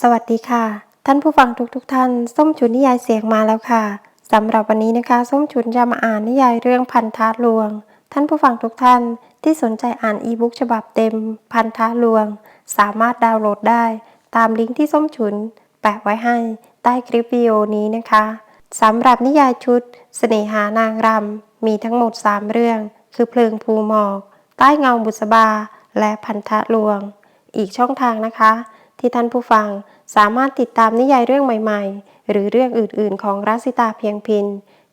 สวัสดีค่ะ ท่านผู้ฟังทุกๆทท่าน ส้มฉุนนิยายเสียงมาแล้วค่ะสำหรับวันนี้นะคะ ส้มฉุนจะมาอ่านนิยายเรื่องพันธะลวง ท่านผู้ฟังทุกท่านที่สนใจอ่านอีบุ๊กฉบับเต็ม พันธะลวง สามารถดาวน์โหลดได้ ตามลิงก์ที่ส้มฉุน แปะไว้ให้ใต้คลิปวิดีโอนี้นะคะสำหรับนิยายชุด เสน่หานางรำมีทั้งหมด 3 เรื่อง คือเพลิงภูหมอก ใต้เงาบุษบา และพันธะลวง อีกช่องทางนะคะ ที่ท่านผู้ฟังสามารถติดตามนิยายเรื่องใหม่ๆ หรือเรื่องอื่นๆ ของรัสิตาเพียงพิน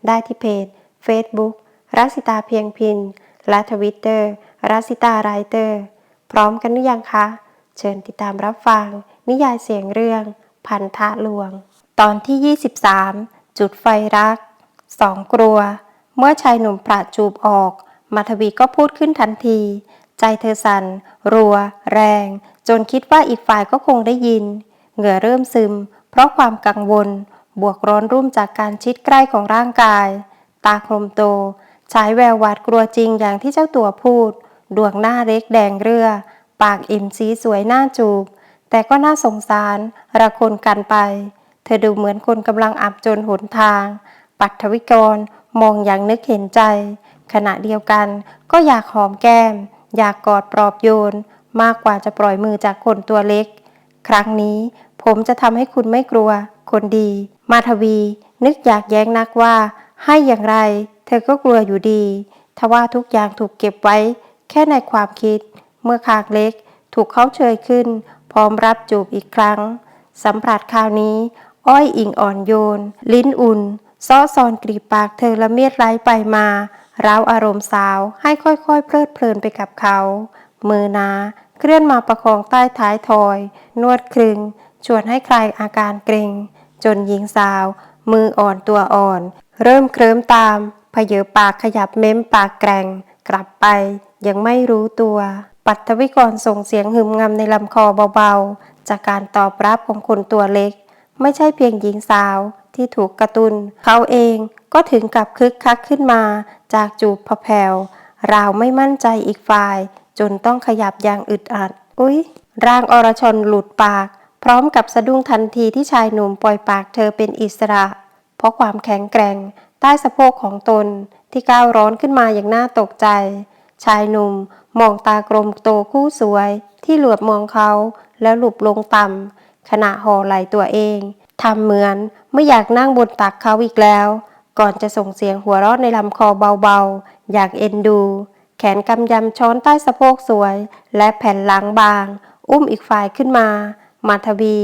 ได้ที่เพจ Facebook รัสิตาเพียงพิน และทวิตเตอร์รัสิตาไรเตอร์ พร้อมกันหรือยังคะ เชิญติดตามรับฟัง นิยายเสียงเรื่อง พันธะลวง ตอนที่ 23 จุดไฟรักสองกลัว เมื่อชายหนุ่มประจูบออก มาทวีก็พูดขึ้นทันที ใจเธอสั่นรัว แรง จนคิดว่าอีกฝ่ายก็คงได้ยิน เหงื่อเริ่มซึม เพราะความกังวล บวกร้อนรุ่มจากการชิดใกล้ของร่างกาย ตาคมโตฉายแววหวาดกลัวจริงอย่างที่เจ้าตัวพูด ดวงหน้าเล็กแดงเรือ ปากอิ่มสีสวยหน้าจูบ แต่ก็น่าสงสาร ระคนกันไป เธอดูเหมือนคนกำลังอับจนหนทาง ปัทวิกรมองอย่างนึกเห็นใจ ขณะเดียวกันก็อยากหอมแก้ม อยากกอดปลอบโยน มากกว่าจะปล่อยมือจากคนตัวเล็ก ครั้งนี้ผมจะทำให้คุณไม่กลัว คนดี มาทวี นึกอยากแย้งนักว่า ให้อย่างไร เธอก็กลัวอยู่ดี ทว่าทุกอย่างถูกเก็บไว้ แค่ในความคิด เมื่อคางเล็ก ถูกเขาเชยขึ้น พร้อมรับจูบอีกครั้ง สัมผัสคราวนี้ อ้อยอิงอ่อนโยน ลิ้นอุ่นซ้อซอนกรีบปากเธอละเมียดไร้ไปมา เราอารมณ์สาวให้ค่อยๆ เพลิดเพลินไปกับเขา มือนาเคลื่อนมาประคองใต้ท้ายทอย นวดคลึง ชวนให้คลายอาการเกรงจนหญิงสาว มืออ่อนตัวอ่อน เริ่มเคลิ้มตามพเยอปากขยับเม้มปากแกร่ง กลับไปยังไม่รู้ตัว ปัทวิกรส่งเสียงหึมงำในลำคอเบาๆ จากการตอบรับของคนตัวเล็ก ไม่ใช่เพียงหญิงสาว ที่ถูกกระตุน เขาเองก็ถึงกับคึกคักขึ้นมาจากจูบพะแผวราวไม่มั่นใจอีกฝ่าย จนต้องขยับอย่างอึดอัด อุ๊ย ร่างอรชนหลุดปาก พร้อมกับสะดุ้งทันทีที่ชายหนุ่มปล่อยปากเธอเป็นอิสระ เพราะความแข็งแกร่ง ใต้สะโพกของตนที่ก้าวร้อนขึ้นมาอย่างน่าตกใจ ชายหนุ่มมองตากลมโตคู่สวย ที่เหลือบมองเขาแล้วหลุบลงต่ำขณะห่อไหลตัวเอง ทำเหมือนไม่อยากนั่งบนตักเขาอีกแล้ว ก่อนจะส่งเสียงหัวเราะในลำคอเบาๆ อยากเอ็นดู แขนกำยำช้อนใต้สะโพกสวย และแผ่นหลังบาง อุ้มอีกฝ่ายขึ้นมา มาทวี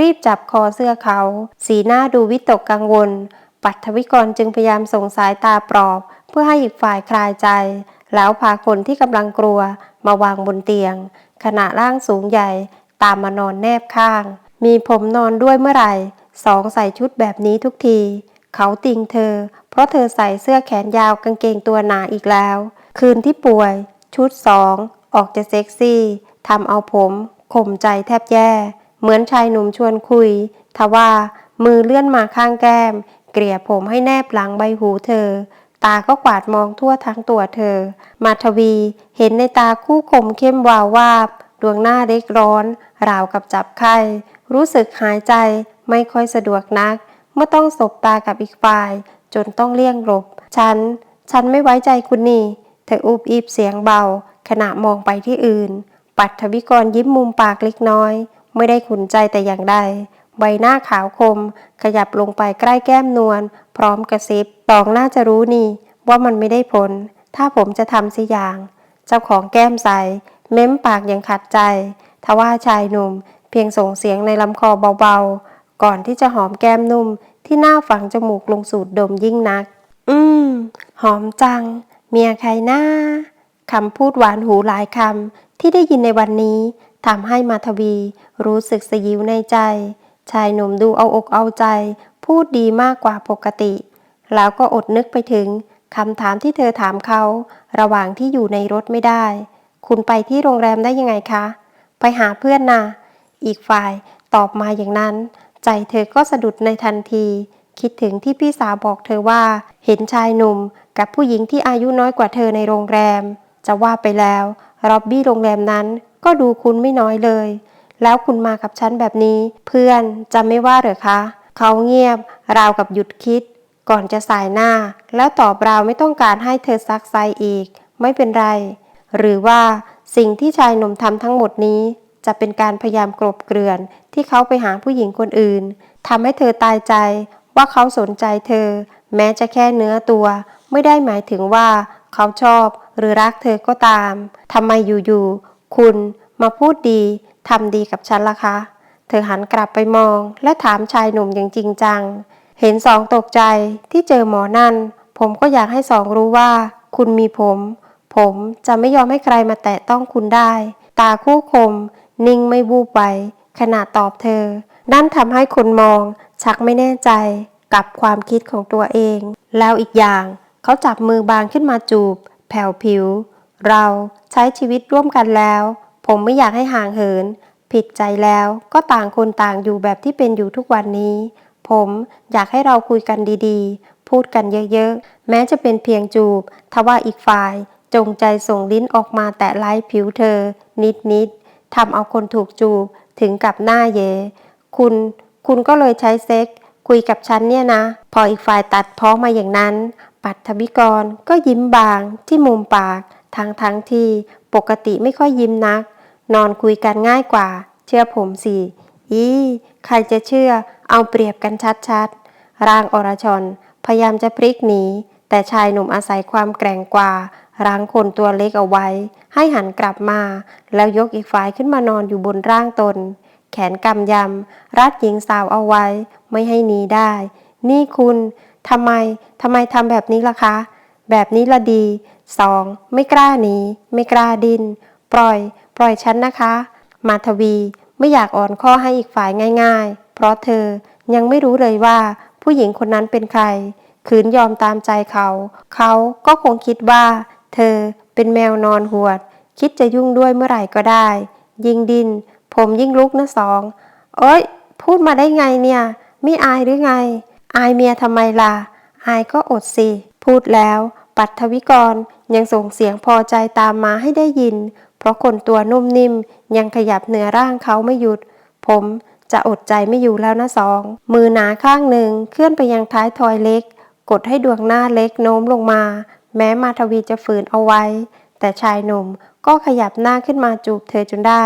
รีบจับคอเสื้อเขา สีหน้าดูวิตกกังวล ปัทวิกรจึงพยายามส่งสายตาปลอบ เพื่อให้อีกฝ่ายคลายใจ แล้วพาคนที่กำลังกลัวมาวางบนเตียง ขณะร่างสูงใหญ่ ตามมานอนแนบข้าง มีผมนอนด้วยเมื่อไหร่ สองใส่ชุดแบบนี้ทุกที เขาติงเธอ เพราะเธอใส่เสื้อแขนยาวกางเกงตัวหนาอีกแล้ว คืนที่ป่วย ชุดสองออกจะเซ็กซี่ทำเอาผมข่มใจแทบแย่ เหมือนชายหนุ่มชวนคุย ทว่ามือเลื่อนมาข้างแก้ม เกลี่ยผมให้แนบหลังใบหูเธอ ตาก็กวาดมองทั่วทั้งตัวเธอ มาทวีเห็นในตาคู่คมเข้มวาววาบ ดวงหน้าเล็กร้อน ราวกับจับไข้ รู้สึกหายใจไม่ค่อยสะดวกนัก เมื่อต้องสบตากับอีกฝ่าย จนต้องเลี่ยงหลบ ฉัน ฉันไม่ไว้ใจคุณนี่ เธออุบอีบเสียงเบา ขณะมองไปที่อื่น ปัทวิกรยิ้มมุมปากเล็กน้อย ไม่ได้ขุนใจแต่อย่างใด ใบหน้าขาวคม ขยับลงไปใกล้แก้มนวล พร้อมกระซิบตองน่าจะรู้นี่ ว่ามันไม่ได้ผล ถ้าผมจะทำสิอย่าง เจ้าของแก้มใส เม้มปากอย่างขัดใจทว่าชายหนุ่ม พียงส่งเสียงในลำคอเบาๆ ก่อนที่จะหอมแก้มนุ่มที่หน้าฝังจมูกลงสูดดมยิ่งนัก อืม หอมจัง เมียใครหน้าคำพูดหวานหูหลายคำที่ได้ยินในวันนี้ทำให้มาทวีรู้สึกสยิวในใจ ชายหนุ่มดูเอาอกเอาใจ พูดดีมากกว่าปกติ แล้วก็อดนึกไปถึงคำถามที่เธอถามเขา ระหว่างที่อยู่ในรถไม่ได้ คุณไปที่โรงแรมได้ยังไงคะ ไปหาเพื่อนนะ อีกฝ่ายตอบมาอย่างนั้น ใจเธอก็สะดุดในทันที คิดถึงที่พี่สาวบอกเธอว่า เห็นชายหนุ่มกับผู้หญิงที่อายุน้อยกว่าเธอในโรงแรม จะว่าไปแล้วร็อบบี้โรงแรมนั้นก็ดูคุณไม่น้อยเลย แล้วคุณมากับฉันแบบนี้ เพื่อนจะไม่ว่าหรือคะ เขาเงียบ ราวกับหยุดคิด ก่อนจะสายหน้า แล้วตอบราวไม่ต้องการให้เธอซักไซอีก ไม่เป็นไร หรือว่าสิ่งที่ชายหนุ่มทำทั้งหมดนี้ จะเป็นการพยายามกลบเกลื่อนที่เขาไปหาผู้หญิงคนอื่นทำให้เธอตายใจว่าเขาสนใจเธอ แม้จะแค่เนื้อตัว ไม่ได้หมายถึงว่าเขาชอบหรือรักเธอก็ตามทำไมอยู่ๆคุณมาพูดดีทำดีกับฉันล่ะคะ เธอหันกลับไปมองและถามชายหนุ่มอย่างจริงจัง เห็นสองตกใจที่เจอหมอนั่น ผมก็อยากให้สองรู้ว่า คุณมีผม ผมจะไม่ยอมให้ใครมาแตะต้องคุณได้ ตาคู่คม นิ่งไม่วูบไป ขณะตอบเธอ นั่นทำให้คนมอง ชักไม่แน่ใจกับความคิดของตัวเอง แล้วอีกอย่างเขาจับมือบางขึ้นมาจูบ แผ่วผิว เราใช้ชีวิตร่วมกันแล้ว ผมไม่อยากให้ห่างเหิน ผิดใจแล้วก็ต่างคนต่างอยู่แบบที่เป็นอยู่ทุกวันนี้ ผมอยากให้เราคุยกันดีๆ พูดกันเยอะๆ แม้จะเป็นเพียงจูบ ทว่าอีกฝ่ายจงใจส่งลิ้นออกมาแตะไล้ผิวเธอ นิดๆ ทำเอาคนถูกจูบถึงกับหน้าเย คุณ คุณก็เลยใช้เซ็ก คุยกับฉันเนี่ยนะ พออีกฝ่ายตัดพ้อมาอย่างนั้น ปัทวิกรก็ยิ้มบางที่มุมปากทั้งทั้งที่ปกติไม่ค่อยยิ้มนัก นอนคุยกันง่ายกว่า เชื่อผมสิอีใครจะเชื่อ เอาเปรียบกันชัดๆ ร่างอรชน พยายามจะพลิกหนีแต่ชายหนุ่มอาศัยความแกร่งกว่า รั้งคนตัวเล็กเอาไว้ ให้หันกลับมา แล้วยกอีกฝ่ายขึ้นมานอนอยู่บนร่างตน แขนกำยำ รัดหญิงสาวเอาไว้ ไม่ให้หนีได้ นี่คุณทำไมทำไมทำแบบนี้ล่ะคะ แบบนี้ละดีสองไม่กล้าหนีไม่กล้าดิน ปล่อย ปล่อยฉันนะคะ มาทวีไม่อยากอ่อนข้อให้อีกฝ่ายง่าย ๆ เพราะเธอยังไม่รู้เลยว่าผู้หญิงคนนั้นเป็นใคร ขืนยอมตามใจเขา เขาก็คงคิดว่า เธอเป็นแมวนอนหวด คิดจะยุ่งด้วยเมื่อไหร่ก็ได้ ยิงดิน ผมยิ่งลุกนะสองเอ้ย พูดมาได้ไงเนี่ย ไม่อายหรือไง อายเมียทำไมล่ะ อายก็อดสิ พูดแล้วปัทวิกรยังส่งเสียงพอใจตามมาให้ได้ยิน เพราะคนตัวนุ่มนิ่มยังขยับเหนือร่างเขาไม่หยุด ผมจะอดใจไม่อยู่แล้วนะสอง มือหนาข้างหนึ่งเคลื่อนไปยังท้ายทอยเล็ก กดให้ดวงหน้าเล็กโน้มลงมา แม้มาทวีจะฝืนเอาไว้ แต่ชายหนุ่มก็ขยับหน้าขึ้นมาจูบเธอจนได้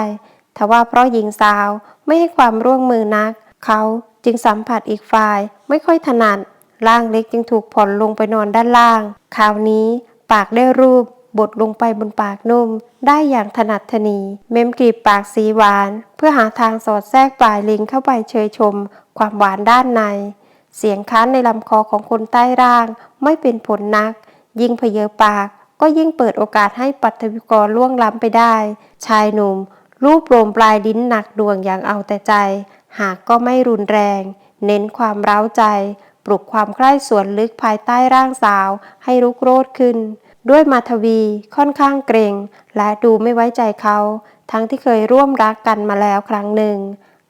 ทว่าเพราะหญิงสาวไม่ให้ความร่วมมือนัก เขาจึงสัมผัสอีกฝ่ายไม่ค่อยถนัดร่างเล็กจึงถูกผ่อนลงไปนอนด้านล่าง คราวนี้ปากได้รูปบดลงไปบนปากนุ่ม ได้อย่างถนัดถนี เม้มกรีบปากสีหวาน เพื่อหาทางสอดแทรกปลายลิงเข้าไปเชยชม ความหวานด้านใน เสียงค้านในลำคอของคนใต้ร่างไม่เป็นผลนัก ยิ่งเพเยอปากก็ยิ่งเปิดโอกาสให้ปัทวิกรล่วงล้ำไปได้ ชายหนุ่ม รูปโรมปลายลิ้นหนักดวงอย่างเอาแต่ใจ หากก็ไม่รุนแรง เน้นความเร้าใจ ปลุกความใคร่ส่วนลึกภายใต้ร่างสาวให้รุกโรดขึ้น ด้วยมาทวีค่อนข้างเกรง และดูไม่ไว้ใจเขา ทั้งที่เคยร่วมรักกันมาแล้วครั้งหนึ่ง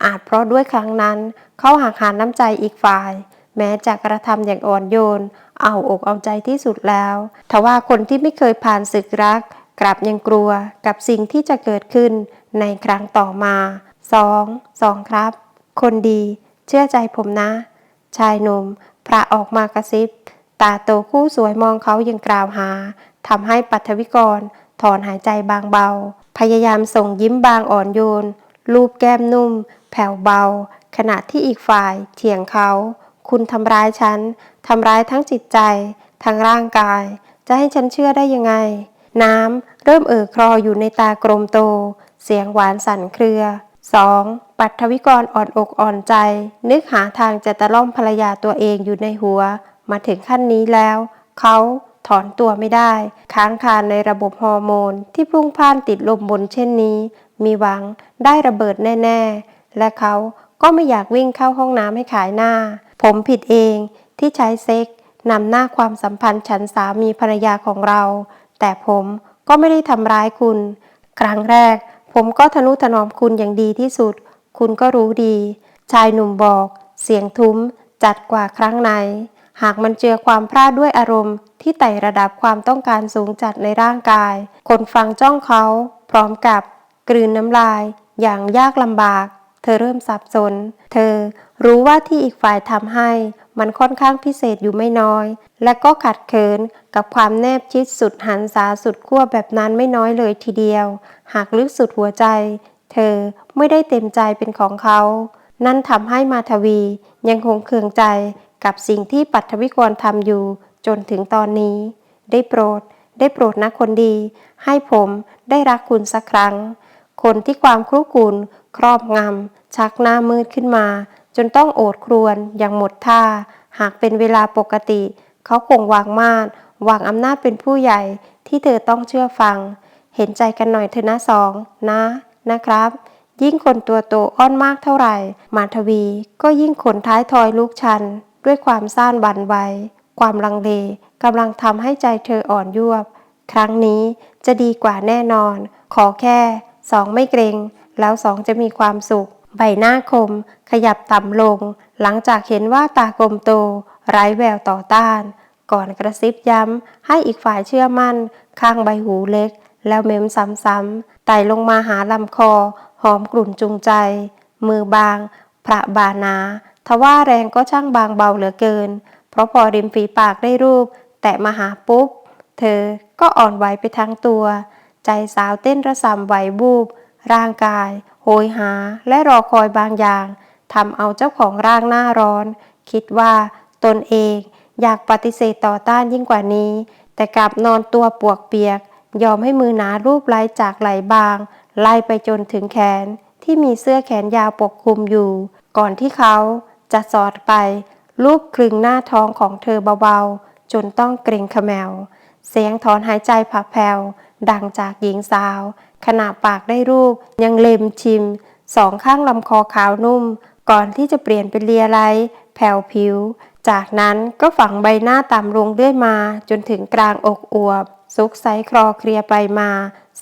อาจเพราะด้วยครั้งนั้น เขาหักหาน้ำใจอีกฝ่าย แม้จะกระทำอย่างอ่อนโยน เอาอกเอาใจที่สุดแล้วทว่าคนที่ไม่เคยผ่านศึกรัก กลับยังกลัวกับสิ่งที่จะเกิดขึ้นในครั้งต่อมาสองสองครับ คนดี เชื่อใจผมนะ ชายหนุ่มพระออกมากระซิบ ตาโตคู่สวยมองเขายังกล่าวหาทำให้ปัทวิกรถอนหายใจบางเบา พยายามส่งยิ้มบางอ่อนโยน รูปแก้มนุ่ม แผ่วเบา ขณะที่อีกฝ่ายเถียงเขา คุณทำร้ายฉัน ทำร้ายทั้งจิตใจ ทั้งร่างกาย จะให้ฉันเชื่อได้ยังไง น้ำเริ่มเอ่อคลออยู่ในตากลมโต เสียงหวานสั่นเครือ 2. ปัทวิกรอ่อนอกอ่อนใจ นึกหาทางจะตะล่อมภรรยาตัวเองอยู่ในหัว มาถึงขั้นนี้แล้ว เขาถอนตัวไม่ได้ ค้างคาในระบบฮอร์โมน ที่พุ่งพ่านติดลมบนเช่นนี้ มีหวังได้ระเบิดแน่ ๆ และเขาก็ไม่อยากวิ่งเข้าห้องน้ำให้ขายหน้า ผมผิดเองที่ใช้เซ็กนำหน้าความสัมพันธ์ฉันสามีภรรยาของเรา แต่ผมก็ไม่ได้ทำร้ายคุณ ครั้งแรก ผมก็ทนุถนอมคุณอย่างดีที่สุด คุณก็รู้ดี ชายหนุ่มบอก เสียงทุ้ม จัดกว่าครั้งไหน หากมันเจือความพลาดด้วยอารมณ์ ที่ไต่ระดับความต้องการสูงจัดในร่างกาย คนฟังจ้องเขา พร้อมกับ กลืนน้ำลาย อย่างยากลำบาก เธอเริ่มสับสน เธอรู้ว่าที่อีกฝ่ายทำให้ มันค่อนข้างพิเศษอยู่ไม่น้อย และก็ขัดเขินกับความแนบชิดสุดหันษาสุดขั้วแบบนั้นไม่น้อยเลยทีเดียว หากลึกสุดหัวใจ เธอไม่ได้เต็มใจเป็นของเขา นั่นทำให้มาทวียังคงเคืองใจกับสิ่งที่ปัทวิกรทำอยู่จนถึงตอนนี้ ได้โปรด ได้โปรดนะคนดี ให้ผมได้รักคุณสักครั้ง คนที่ความครุกุนครอบงำ ชักหน้ามืดขึ้นมา จนต้องโอดครวญอย่างหมดท่า หากเป็นเวลาปกติ เขาคงวางมาดวางอำนาจเป็นผู้ใหญ่ที่เธอต้องเชื่อฟัง เห็นใจกันหน่อยเถอนะสองนะ นะครับ ยิ่งคนตัวโตอ้อนมากเท่าไหร่ มาทวีก็ยิ่งขนท้ายทอยลูกชัน ด้วยความซ่านบันไวความลังเลกำลังทำให้ใจเธออ่อนยวบ ครั้งนี้จะดีกว่าแน่นอน ขอแค่ สองไม่เกรง แล้วสองจะมีความสุข ใบหน้าคม ขยับต่ำลง หลังจากเห็นว่าตากลมโต ไร้แววต่อต้าน ก่อนกระซิบย้ำ ให้อีกฝ่ายเชื่อมั่น ข้างใบหูเล็ก แล้วเม้มซ้ำๆไต่ลงมาหาลำคอ หอมกลุ่นจุงใจ มือบาง พระบานาทว่าแรงก็ช่างบางเบาเหลือเกิน เพราะพอริมฝีปากได้รูป แตะมาหาปุ๊บ เธอก็อ่อนไหวไปทั้งตัว ใจสาวเต้นระสำไหวบูบ ร่างกาย โหยหาและรอคอยบางอย่างทำเอาเจ้าของร่างหน้าร้อน คิดว่าตนเองอยากปฏิเสธต่อต้านยิ่งกว่านี้ แต่กลับนอนตัวปวกเปียก ยอมให้มือหนารูปไล้จากไหลบาง ไล่ไปจนถึงแขนที่มีเสื้อแขนยาวปกคลุมอยู่ ก่อนที่เขาจะสอดไป รูปคลึงหน้าท้องของเธอเบาๆ จนต้องเกรงขมว เสียงถอนหายใจผักแผ่ว ดังจากหญิงสาว ขณะปากได้รูป ยังเล็มชิม สองข้างลำคอขาวนุ่ม ก่อนที่จะเปลี่ยนเป็นเลียไลแผ่วผิว จากนั้นก็ฝังใบหน้าต่ำลงเรื่อยมา จนถึงกลางอกอวบ ซุกไซคลอเคลียไปมา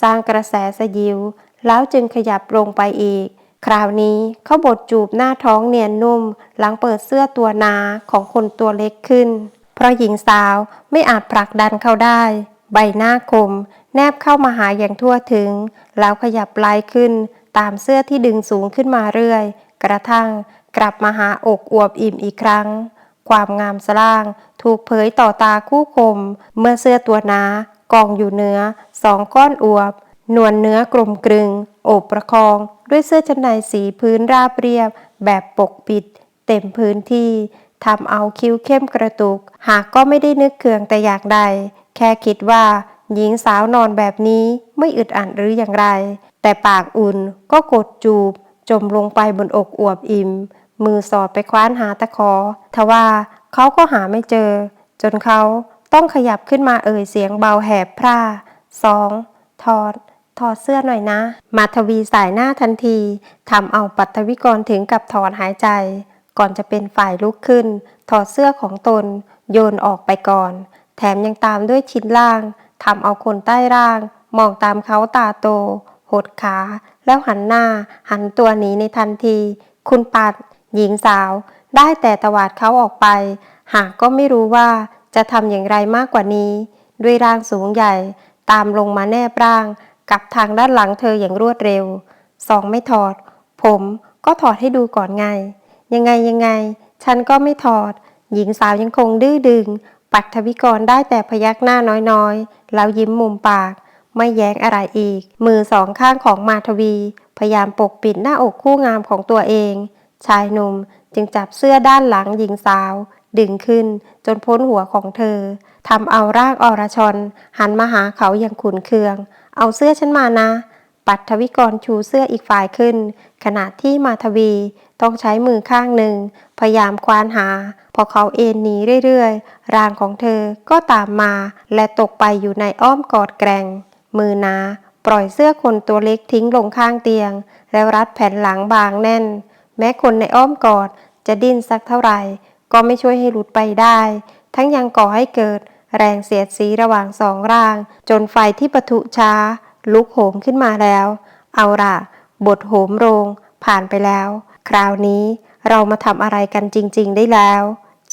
สร้างกระแสสยิว แล้วจึงขยับลงไปอีก คราวนี้เขาบดจูบหน้าท้องเนียนนุ่ม หลังเปิดเสื้อตัวนาของคนตัวเล็กขึ้น เพราะหญิงสาวไม่อาจผลักดันเขาได้ ใบหน้าคม แนบเข้ามาหาอย่างทั่วถึง แล้วขยับลายขึ้น ตามเสื้อที่ดึงสูงขึ้นมาเรื่อย กระทั่งกลับมาหาอกอวบอิ่มอีกครั้ง ความงามสล่าง ถูกเผยต่อตาคู่คม เมื่อเสื้อตัวหนากองอยู่เนื้อสองก้อนอวบ นวลเนื้อกลมกลึงโอบประคอง ด้วยเสื้อชั้นในสีพื้นราบเรียบ แบบปกปิด เต็มพื้นที่ทำเอาคิ้วเข้มกระตุก หากก็ไม่ได้นึกเคืองแต่อย่างใด แค่คิดว่าหญิงสาวนอนแบบนี้ไม่อึดอัดหรืออย่างไร แต่ปากอุ่นก็กดจูบ จมลงไปบนอกอวบอิ่ม มือสอดไปคว้านหาตะขอ ทว่าเขาก็หาไม่เจอ จนเขาต้องขยับขึ้นมาเอ่ยเสียงเบาแหบพร่าสองถอดถอดเสื้อหน่อยนะ มาทวีสายหน้าทันทีทำเอาปัทวิกรถึงกับถอนหายใจ ก่อนจะเป็นฝ่ายลุกขึ้น ถอดเสื้อของตน โยนออกไปก่อน แถมยังตามด้วยชิ้นล่างทำเอาคนใต้ร่าง มองตามเขาตาโต หดขา แล้วหันหน้า หันตัวหนีในทันที คุณปัด หญิงสาว ได้แต่ตวาดเขาออกไป หากก็ไม่รู้ว่าจะทำอย่างไรมากกว่านี้ ด้วยร่างสูงใหญ่ ตามลงมาแนบร่าง กับทางด้านหลังเธออย่างรวดเร็ว สองไม่ถอด ผมก็ถอดให้ดูก่อนไง ยังไงยังไง ฉันก็ไม่ถอด หญิงสาวยังคงดื้อดึง ปัทวิกรได้แต่พยักหน้าน้อยๆ แล้วยิ้มมุมปาก ไม่แย้งอะไรอีก มือสองข้างของมาทวี พยายามปกปิดหน้าอกคู่งามของตัวเอง ชายหนุ่มจึงจับเสื้อด้านหลังหญิงสาว ดึงขึ้นจนพ้นหัวของเธอทำเอาร่างอรชรหันมาหาเขาอย่างขุนเคือง เอาเสื้อฉันมานะ ปัทวิกรชูเสื้ออีกฝ่ายขึ้น ขณะที่มาทวี ต้องใช้มือข้างหนึ่ง พยายามควานหา พอเขาเอ็นหนีเรื่อยๆ ร่างของเธอก็ตามมา และตกไปอยู่ในอ้อมกอดแกร่ง มือนาปล่อยเสื้อคนตัวเล็กทิ้งลงข้างเตียง แล้วรัดแผ่นหลังบางแน่น แม้คนในอ้อมกอดจะดิ้นสักเท่าไหร่ ก็ไม่ช่วยให้หลุดไปได้ ทั้งยังก่อให้เกิด แรงเสียดสีระหว่างสองร่าง จนไฟที่ปะทุช้า ลุกโหมขึ้นมาแล้ว เอาล่ะบทโหมโรง ผ่านไปแล้ว คราวนี้เรามาทำอะไรกันจริง ๆ ได้แล้ว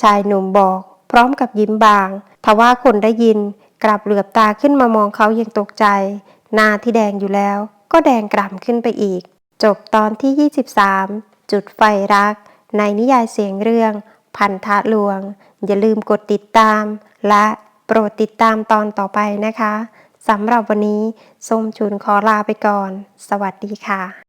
ชายหนุ่มบอก พร้อมกับยิ้มบาง ทว่าคนได้ยิน กลับเหลือบตาขึ้นมามองเขาอย่างตกใจ หน้าที่แดงอยู่แล้ว ก็แดงกล่ำขึ้นไปอีก จบตอนที่ 23 จุดไฟรัก ในนิยายเสียงเรื่อง พันธะลวง อย่าลืมกดติดตาม และโปรดติดตามตอนต่อไปนะคะสำหรับวันนี้ส้มชุนขอลาไปก่อน สวัสดีค่ะ